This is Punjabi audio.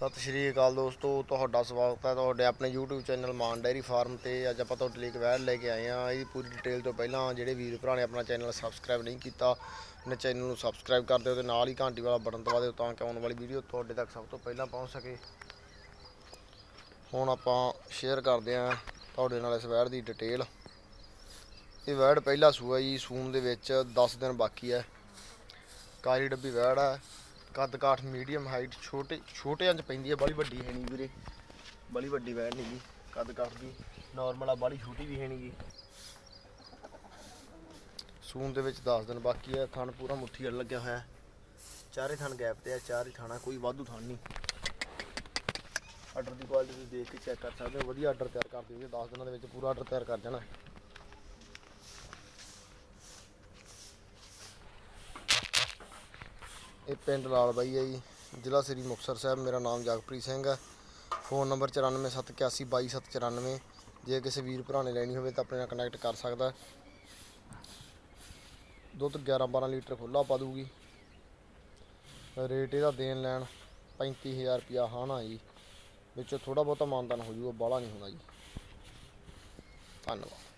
ਸਤਿ ਸ਼੍ਰੀ ਅਕਾਲ ਦੋਸਤੋ, ਤੁਹਾਡਾ ਸਵਾਗਤ ਹੈ ਤੁਹਾਡੇ ਆਪਣੇ YouTube channel Maan dairy farm ਤੇ। ਅੱਜ ਆਪਾਂ ਤੁਹਾਡੇ ਲਈ ਇੱਕ ਵੈੜ ਲੈ ਕੇ ਆਏ ਹਾਂ। ਇਹਦੀ ਪੂਰੀ ਡਿਟੇਲ ਤੋਂ ਪਹਿਲਾਂ ਜਿਹੜੇ ਵੀਰ ਭਰਾ ਨੇ ਆਪਣਾ ਚੈਨਲ ਸਬਸਕ੍ਰਾਈਬ ਨਹੀਂ ਕੀਤਾ, ਉਹਨੇ ਚੈਨਲ ਨੂੰ ਸਬਸਕ੍ਰਾਈਬ ਕਰ ਦਿਓ ਤੇ ਨਾਲ ਹੀ ਘੰਟੀ ਵਾਲਾ ਬਟਨ ਦਬਾ ਦਿਓ ਤਾਂ ਕਿ ਆਉਣ ਵਾਲੀ ਵੀਡੀਓ ਤੁਹਾਡੇ ਤੱਕ ਸਭ ਤੋਂ ਪਹਿਲਾਂ ਪਹੁੰਚ ਸਕੇ। ਹੁਣ ਆਪਾਂ ਸ਼ੇਅਰ ਕਰਦੇ ਹਾਂ ਤੁਹਾਡੇ ਨਾਲ ਇਸ ਵੈੜ ਦੀ ਡਿਟੇਲ। ਇਹ ਵੈੜ ਪਹਿਲਾ ਸੂਆ ਜੀ ਸੂਨ ਦੇ ਵਿੱਚ 10 ਦਿਨ ਬਾਕੀ ਹੈ। ਕਾਲੀ ਡੱਬੀ ਵੈੜ ਹੈ। ਕੱਦ ਕਾਠ ਮੀਡੀਅਮ ਹਾਈਟ ਛੋਟੇ ਛੋਟਿਆਂ ਚ ਪੈਂਦੀ ਹੈ ਬੜੀ ਵੱਡੀ ਹੈ ਨਹੀਂ ਵੀਰੇ। ਬੜੀ ਵੱਡੀ ਵੈੜ ਨਹੀਂ ਗੀ ਕੱਦ ਕਾਠ ਦੀ ਨਾਰਮਲ ਆ ਬੜੀ ਛੋਟੀ ਵੀ ਹੈ ਨਹੀਂ ਗੀ ਸੂਨ ਦੇ ਵਿੱਚ 10 ਦਿਨ ਬਾਕੀ ਹੈ, ਥਣ ਪੂਰਾ ਮੁੱਠੀ ਅੜ ਲੱਗਿਆ ਹੋਇਆ ਚਾਰੇ ਥਣ ਗੈਪ ਤੇ ਆ ਚਾਰੇ ਥਾਣਾ, ਕੋਈ ਵਾਧੂ ਥਣ ਨਹੀਂ। ਆਰਡਰ ਦੀ ਕੁਆਲਿਟੀ ਤੁਸੀਂ ਦੇਖ ਕੇ ਚੈੱਕ ਕਰ ਸਕਦੇ ਹੋ, ਵਧੀਆ ਆਰਡਰ ਤਿਆਰ ਕਰ ਦਿਓਗੇ 10 ਦਿਨਾਂ ਦੇ ਵਿੱਚ ਪੂਰਾ ਆਰਡਰ ਤਿਆਰ ਕਰ ਜਾਣਾ। ਇਹ ਪਿੰਡ ਲਾਲ ਬਾਈ ਹੈ ਜੀ, ਜ਼ਿਲ੍ਹਾ ਸ੍ਰੀ ਮੁਕਤਸਰ ਸਾਹਿਬ, ਮੇਰਾ ਨਾਮ ਜਗਪ੍ਰੀਤ ਸਿੰਘ ਹੈ। ਫੋਨ ਨੰਬਰ 9471822794 ਜੇ ਕਿਸੇ ਵੀਰ ਭਰਾ ਨੇ ਲੈਣੀ ਹੋਵੇ ਤਾਂ ਆਪਣੇ ਨਾਲ ਕਨੈਕਟ ਕਰ ਸਕਦਾ ਦੁੱਧ 11 12 ਲੀਟਰ ਖੁੱਲਾ ਪਾ ਦੂਗੀ ਰੇਟ ਇਹਦਾ ਦੇਣ ਲੈਣ 35000 ਰੁਪਿਆ ਹਾਣਾ ਜੀ। ਵਿੱਚੋਂ ਥੋੜਾ ਬਹੁਤਾ ਮਾਨਦਾਨ ਹੋ ਜੂਗਾ ਬਾਹਲਾ ਨਹੀਂ ਹੁੰਦਾ ਜੀ। ਧੰਨਵਾਦ।